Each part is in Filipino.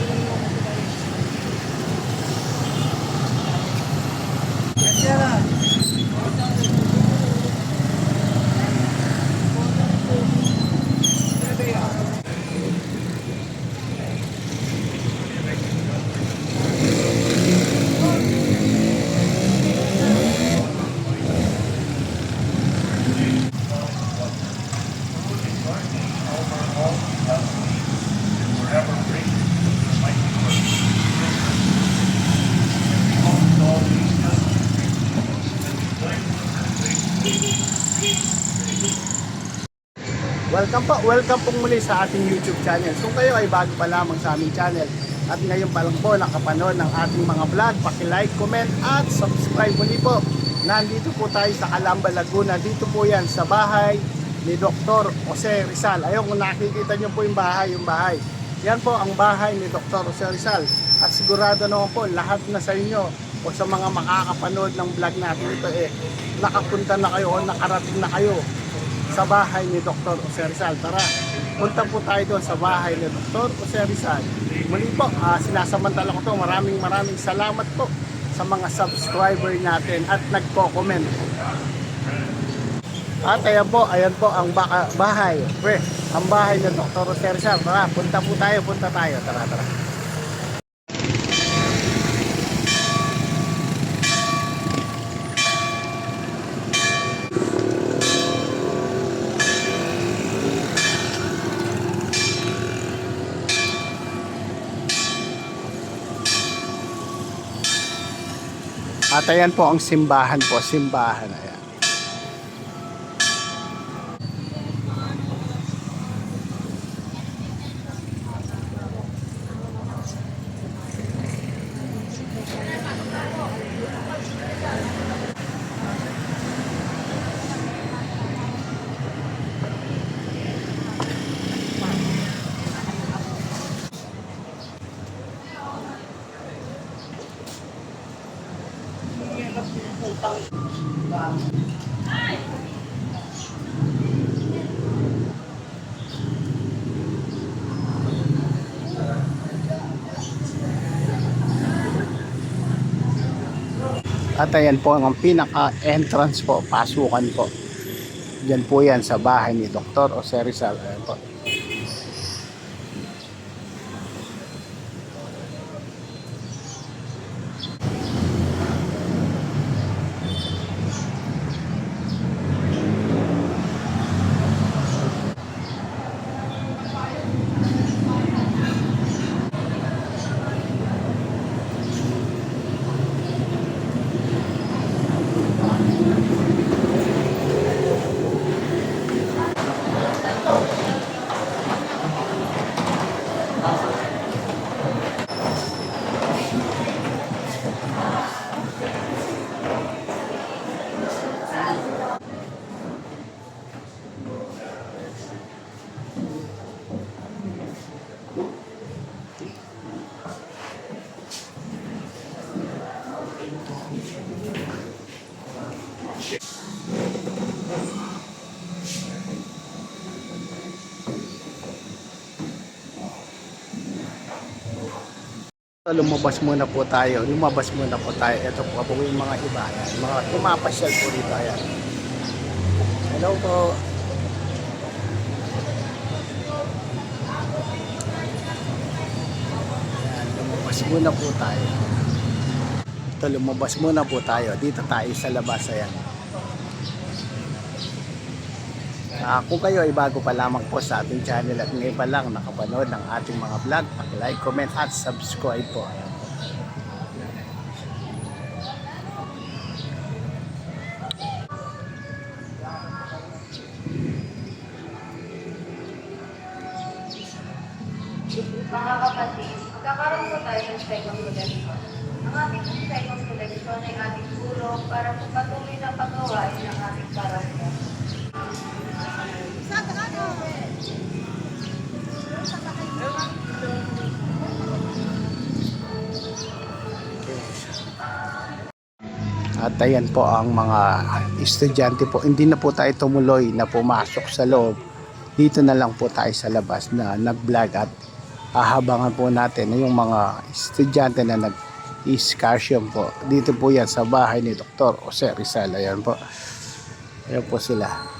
Ela Welcome po, welcome po muli sa ating YouTube channel. Kung kayo ay bago pa lamang sa aming channel at ngayon pa lang po nakapanood ng ating mga vlog, paki-like, comment at subscribe muli po. Nandito po tayo sa Calamba, Laguna. Dito po yan sa bahay ni Dr. Jose Rizal. Ayun, kung nakikita nyo po yung bahay, yung bahay. Yan po ang bahay ni Dr. Jose Rizal. At sigurado naman po, lahat na sa inyo o sa mga makakapanood ng vlog natin ito eh, nakapunta na kayo o nakarating na kayo sa bahay ni Dr. Jose Rizal. Tara, punta po tayo doon sa bahay ni Dr. Jose Rizal. Muli po, ah, sinasamantala ko to. Maraming maraming salamat po sa mga subscriber natin at nagko-comment. At ayan po, ayan po ang baka, bahay. Pre, ang bahay ni Dr. Jose Rizal. Tara, punta po tayo, punta tayo. Tara, tara. At ayan po ang simbahan po, simbahan. Ayan. At ayan po ang pinaka-entrance po, pasukan po. Diyan po yan sa bahay ni Dr. Jose Rizal. Ayan po. Lumabas muna po tayo. Lumabas muna po tayo. Ito po po yung mga iba. Ayan. Mga pumapasyal po dito. Ayan. Hello po. Ayan, lumabas muna po tayo. Ito, lumabas muna po tayo. Dito tayo sa labas. Ayan. Ah, kung kayo ay bago pa lamang po sa ating channel at ngayon pa lang nakapanood ng ating mga vlog, like, comment at subscribe po. Mga kapatid, magkakaroon po tayo ng second collection. Ang ating second collection ay ating tulong para patuloy na paggawain ng ating parokya. At ayan po ang mga estudyante po. Hindi na po tayo tumuloy na pumasok sa loob. dito na lang po tayo sa labas na nag-vlog at ahabangan po natin yung mga estudyante na nag-excursion po. Dito po yan sa bahay ni Dr. Jose Rizal. Ayan po. Ayan po sila.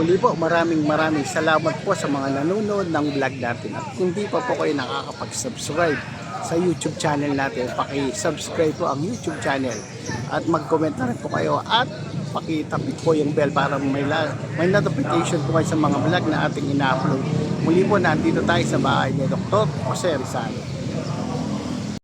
Muli po, maraming maraming salamat po sa mga nanonood ng vlog natin. At kung pa po kayo nakakapag-subscribe sa YouTube channel natin, paki-subscribe po ang YouTube channel. At mag-comment na rin po kayo at pakitapit po yung bell para may, may notification po kayo sa mga vlog na ating ina-upload. Muli po, nandito tayo sa bahay ni Dr. Jose Rizal.